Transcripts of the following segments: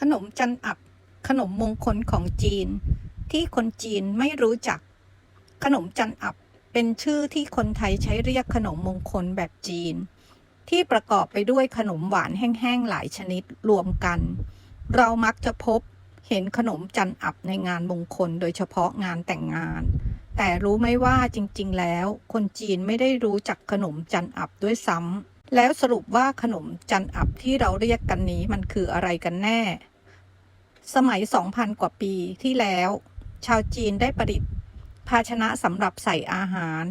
ขนมจันอับ ขนมมงคลของจีน ที่คนจีนไม่รู้จัก ขนมจันอับเป็นชื่อที่คนไทยใช้เรียกขนมมงคลแบบจีน ที่ประกอบไปด้วยขนมหวานแห้งๆหลายชนิดรวมกัน เรามักจะพบเห็นขนมจันอับในงานมงคลโดยเฉพาะงานแต่งงาน แต่รู้ไหมว่าจริงๆ แล้ว คนจีนไม่ได้รู้จักขนมจันอับด้วยซ้ำแล้วสรุปว่าขนมจันอับที่เราเรียกกันนี้มันคืออะไรกันแน่ สมัย 2,000 กว่าปีที่แล้ว ชาวจีนได้ประดิษฐ์ ภาชนะสำหรับใส่อาหาร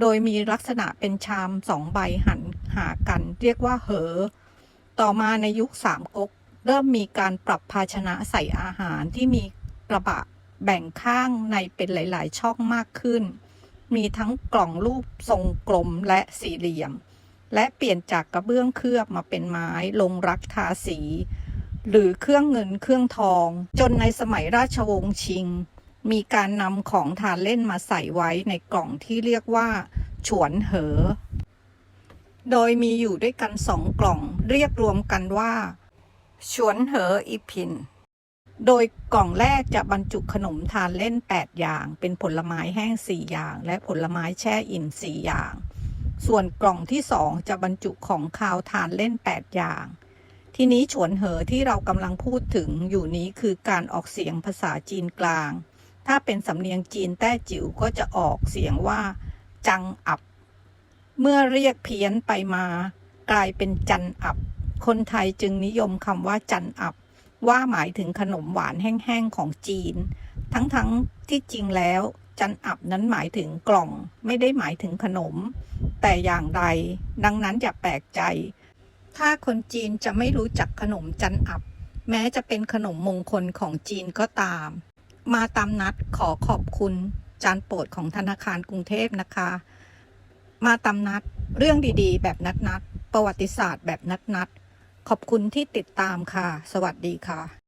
โดยมีลักษณะเป็นชามสองใบหันหากัน เรียกว่าเหอ ต่อมาในยุคสามก๊กเริ่มมีการปรับภาชนะใส่อาหารที่มีกระบะแบ่งข้างในเป็นหลาย ๆ ช่องมากขึ้น มีทั้งกล่องรูปทรงกลมและสี่เหลี่ยม และเปลี่ยนจากกระเบื้องเคลือบมาเป็นไม้ลงรักทาสี หรือเครื่องเงินเครื่องทอง จนในสมัยราชวงศ์ชิง มีการนำของทานเล่นมาใส่ไว้ในกล่องที่เรียกว่า ฉวนเหอ โดยมีอยู่ด้วยกันสองกล่องเรียกรวมกันว่า ฉวนเหออีพิน โดยกล่องแรกจะบรรจุขนมทานเล่น 8 อย่าง เป็นผลไม้แห้ง 4 อย่าง และผลไม้แช่อิ่ม 4 อย่าง ส่วนกล่องที่2จะบรรจุของคาวทานเล่น 8 อย่าง ทีนี้ฉวนเหอที่เรากำลังพูดถึงอยู่นี้คือการออกเสียงภาษาจีนกลาง ถ้าเป็นสำเนียงจีนแต้จิ๋วก็จะออกเสียงว่า จังอับ เมื่อเรียกเพี้ยนไปมา กลายเป็นจันอับ คนไทยจึงนิยมคำว่าจันอับ ว่าหมายถึงขนมหวานแห้งๆของจีน ทั้งๆที่จริงแล้วจันอับนั้นหมายถึงกล่องไม่ได้หมายถึงขนม แต่อย่างใด ดังนั้นอย่าแปลกใจ ถ้าคนจีนจะไม่รู้จักขนมจันอับ แม้จะเป็นขนมมงคลของจีนก็ตาม มาตามนัดขอขอบคุณจานโปรดของธนาคารกรุงเทพนะคะ มาตามนัดเรื่องดีๆ แบบนัดๆประวัติศาสตร์แบบนัดๆขอบคุณที่ติดตามค่ะ สวัสดีค่ะ